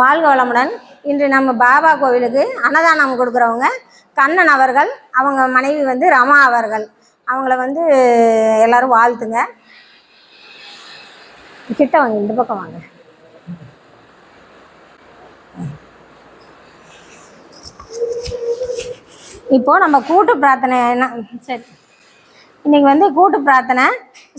வாழ்க வளமுடன். இன்று நம்ம பாபா கோவிலுக்கு அன்னதானம் கொடுக்குறவங்க கண்ணன் அவர்கள் அவங்க மனைவி வந்து ரமா அவர்கள். அவங்கள வந்து எல்லாரும் வாழ்த்துங்க. கிட்ட வாங்க இந்த பக்கம் வாங்க. இப்போ நம்ம கூட்டு பிரார்த்தனை என்ன? சரி. இன்றைக்கி வந்து கூட்டு பிரார்த்தனை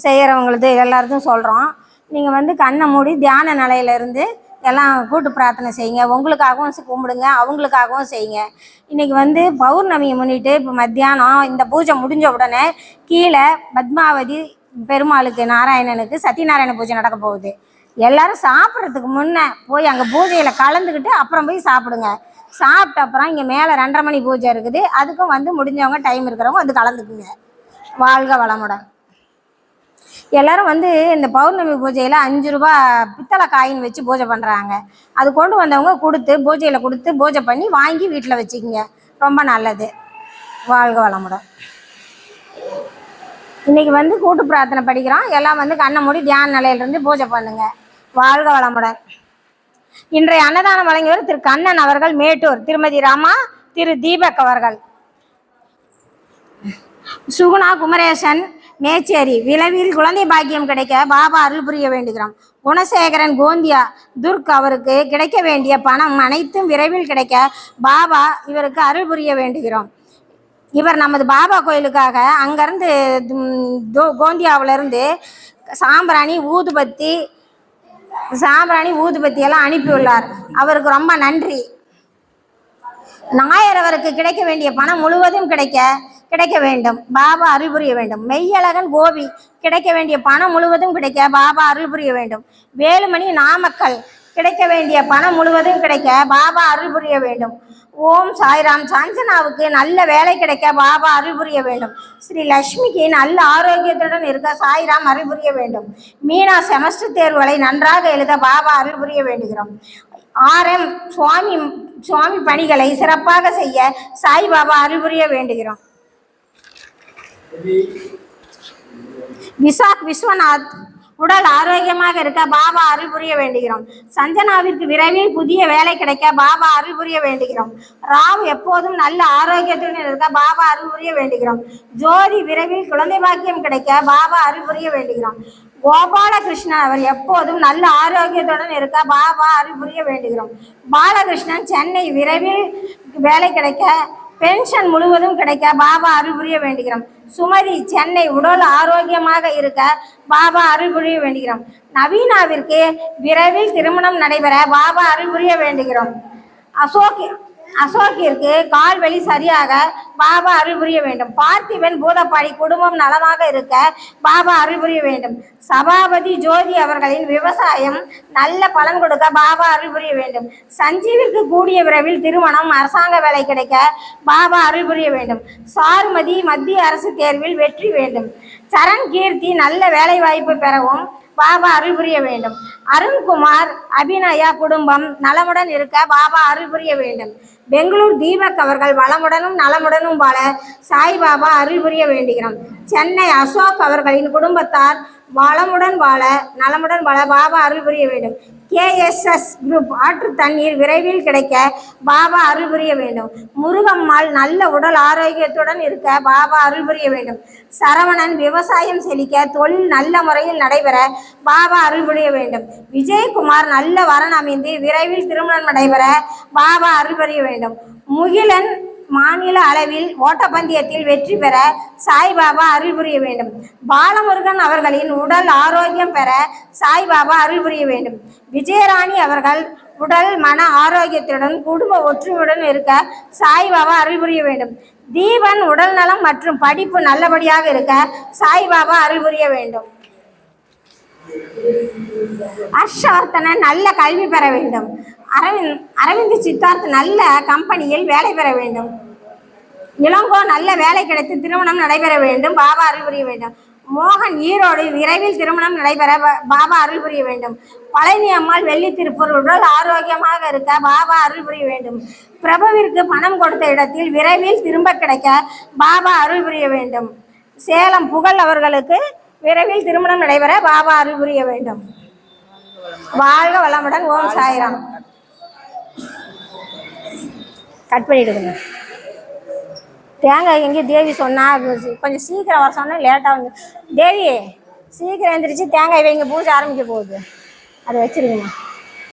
செய்கிறவங்களுக்கு எல்லாருக்கும் சொல்கிறோம் நீங்கள் வந்து கண்ணை மூடி தியான நிலையிலிருந்து இருந்து எல்லாம் கூட்டு பிரார்த்தனை செய்யுங்க. உங்களுக்காகவும் கும்பிடுங்க அவங்களுக்காகவும் செய்யுங்க. இன்றைக்கி வந்து பௌர்ணமியை முன்னிட்டு இப்போ மத்தியானம் இந்த பூஜை முடிஞ்ச உடனே கீழே பத்மாவதி பெருமாளுக்கு நாராயணனுக்கு சத்யநாராயண பூஜை நடக்க போகுது. எல்லாரும் சாப்பிட்றதுக்கு முன்னே போய் அங்கே பூஜையில் கலந்துக்கிட்டு அப்புறம் போய் சாப்பிடுங்க. சாப்பிட்ட அப்புறம் இங்கே மேலே ரெண்டரை மணி பூஜை இருக்குது. அதுக்கும் வந்து முடிஞ்சவங்க டைம் இருக்கிறவங்க வந்து கலந்துக்குங்க. வாழ்க வளமுடன். எல்லாரும் வந்து இந்த பௌர்ணமி பூஜையில் அஞ்சு ரூபா பித்தளை காயின் வச்சு பூஜை பண்ணுறாங்க அது கொண்டு வந்தவங்க கொடுத்து பூஜையில் கொடுத்து பூஜை பண்ணி வாங்கி வீட்டில் வச்சுக்கிங்க. ரொம்ப நல்லது. வாழ்க வளமுடன். இன்னைக்கு வந்து கூட்டு பிரார்த்தனை படிக்கிறோம். எல்லாம் வந்து கண்ணை மூடி தியான நிலையிலிருந்து பூஜை பண்ணுங்க. வாழ்க வளமுடன். இன்றைய அன்னதானம் வழங்கியவர் திரு கண்ணன் அவர்கள் மேட்டூர். திருமதி ராமா திரு தீபக் அவர்கள். சுகுணா குமரேசன் மேச்சேரி விளைவில் குழந்தை பாக்கியம் கிடைக்க பாபா அருள் புரிய வேண்டுகிறோம். குணசேகரன் கோந்தியா துர்க் அவருக்கு கிடைக்க வேண்டிய பணம் அனைத்தும் விரைவில் கிடைக்க பாபா இவருக்கு அருள் புரிய வேண்டுகிறோம். இவர் நமது பாபா கோயிலுக்காக அங்கேருந்து கோந்தியாவிலேருந்து சாம்பிராணி ஊதுபத்தி சாம்பிராணி ஊதுபத்தி எல்லாம் அனுப்பியுள்ளார். அவருக்கு ரொம்ப நன்றி. நாயர் அவருக்கு கிடைக்க வேண்டிய பணம் முழுவதும் கிடைக்க கிடைக்க வேண்டும். பாபா அருள் புரிய வேண்டும். மெய்யழகன் கோபி கிடைக்க வேண்டிய பணம் முழுவதும் கிடைக்க பாபா அருள் புரிய வேண்டும். வேலுமணி நாமக்கல் கிடைக்க வேண்டிய பணம் முழுவதும் கிடைக்க பாபா அருள் புரிய வேண்டும். ஓம் சாய்ராம் சஞ்சனாவுக்கு நல்ல வேலை கிடைக்க பாபா அருள் புரிய வேண்டும். ஸ்ரீ லக்ஷ்மிக்கு நல்ல ஆரோக்கியத்துடன் இருக்க சாய்ராம் அருள் புரிய வேண்டும். மீனா செமஸ்டர் தேர்வுகளை நன்றாக எழுத பாபா அருள் புரிய வேண்டுகிறோம். ஆர்எம் சுவாமி சுவாமி பணிகளை சிறப்பாக செய்ய சாய்பாபா அருள் புரிய வேண்டுகிறோம். விசாக் விஸ்வநாத் உடல் ஆரோக்கியமாக இருக்க பாபா அருள் புரிய வேண்டுகிறோம். சஞ்சனாவிற்கு விரைவில் புதிய வேலை கிடைக்க பாபா அருள் புரிய வேண்டுகிறோம். ராவ் எப்போதும் நல்ல ஆரோக்கியத்துடன் இருக்க பாபா அருள் புரிய வேண்டுகிறோம். ஜோதி விரைவில் குழந்தை பாக்கியம் கிடைக்க பாபா அருள் புரிய வேண்டுகிறோம். கோபாலகிருஷ்ணன் அவர் எப்போதும் நல்ல ஆரோக்கியத்துடன் இருக்க பாபா அருள் புரிய வேண்டுகிறோம். பாலகிருஷ்ணன் சென்னை விரைவில் வேலை கிடைக்க பென்ஷன் முழுவதும் கிடைக்க பாபா அருள் புரிய வேண்டுகிறோம். சுமதி சென்னை உடல் ஆரோக்கியமாக இருக்க பாபா அருள் புரிய வேண்டுகிறோம். நவீனாவிற்கு விரைவில் திருமணம் நடைபெற பாபா அருள் புரிய வேண்டுகிறோம். அசோக் அசோக்கிற்கு கால் வலி சரியாக பாபா அருள் புரிய வேண்டும். பார்த்திபன் பூதப்பாடி குடும்பம் நலமாக இருக்க பாபா அருள் புரிய வேண்டும். சபாபதி ஜோதி அவர்களின் விவசாயம் நல்ல பலன் கொடுக்க பாபா அருள் புரிய வேண்டும். சஞ்சீவிற்கு கூடிய விரைவில் திருமணம் அரசாங்க வேலை கிடைக்க பாபா அருள் புரிய வேண்டும். சாருமதி மத்திய அரசு தேர்வில் வெற்றி வேண்டும். சரண் கீர்த்தி நல்ல வேலை வாய்ப்பு பெறவும் பாபா அருள் புரிய வேண்டும். அருண்குமார் அபிநயா குடும்பம் நலமுடன் இருக்க பாபா அருள் புரிய வேண்டும். பெங்களூர் தீபக் அவர்கள் வளமுடனும் நலமுடனும் வாழ சாய்பாபா அருள் புரிய வேண்டுகிறோம். சென்னை அசோக் அவர்களின் குடும்பத்தார் வளமுடன் வாழ நலமுடன் வாழ பாபா அருள் புரிய வேண்டும். கேஎஸ்எஸ் குரூப் ஆற்று தண்ணீர் விரைவில் கிடைக்க பாபா அருள் புரிய வேண்டும். முருகம்மாள் நல்ல உடல் ஆரோக்கியத்துடன் இருக்க பாபா அருள் புரிய வேண்டும். சரவணன் விவசாயம் செழிக்க தொழில் நல்ல முறையில் நடைபெற பாபா அருள் புரிய வேண்டும். விஜயகுமார் நல்ல வரன் அமைந்து விரைவில் திருமணம் நடைபெற பாபா அருள் புரிய வேண்டும். முகிலன் மாநில அளவில் ஓட்டப்பந்தயத்தில் வெற்றி பெற சாய்பாபா அருள் புரிய வேண்டும். பாலமுருகன் அவர்களின் உடல் ஆரோக்கியம் பெற சாய்பாபா அருள் புரிய வேண்டும். விஜயராணி அவர்கள் உடல் மன ஆரோக்கியத்துடன் குடும்ப ஒற்றுமையுடன் இருக்க சாய்பாபா அருள் புரிய வேண்டும். தீபன் உடல் நலம் மற்றும் படிப்பு நல்லபடியாக இருக்க சாய்பாபா அருள் புரிய வேண்டும். ஹர்ஷவர்த்தனை நல்ல கல்வி பெற வேண்டும். அரவிந்த் அரவிந்த் சித்தார்த் நல்ல கம்பெனியில் வேலை பெற வேண்டும். இளங்கோ நல்ல வேலை கிடைத்து திருமணம் நடைபெற வேண்டும். பாபா அருள் புரிய வேண்டும். மோகன் ஈரோடு விரைவில் திருமணம் நடைபெற பாபா அருள் புரிய வேண்டும். பழனி அம்மாள் வெள்ளி திருப்பூர் உடல் ஆரோக்கியமாக இருக்க பாபா அருள் புரிய வேண்டும். பிரபுவிற்கு பணம் கொடுத்த இடத்தில் விரைவில் திரும்ப கிடைக்க பாபா அருள் புரிய வேண்டும். சேலம் புகழ் அவர்களுக்கு விரைவில் திருமணம் நடைபெற பாபா அருள் புரிய வேண்டும். வாழ்க வளமுடன். ஓம் சாய்ராம். கட் பண்ணிடுங்க. தேங்காய் எங்கேயும் தேவி சொன்னால் கொஞ்சம் சீக்கிரம் வர சொன்னா லேட்டாக வந்து தேவி சீக்கிரம் எழுந்திரிச்சு தேங்காய் வைங்க பூஜை ஆரம்பிக்க போகுது. அதை வச்சுருங்கம்மா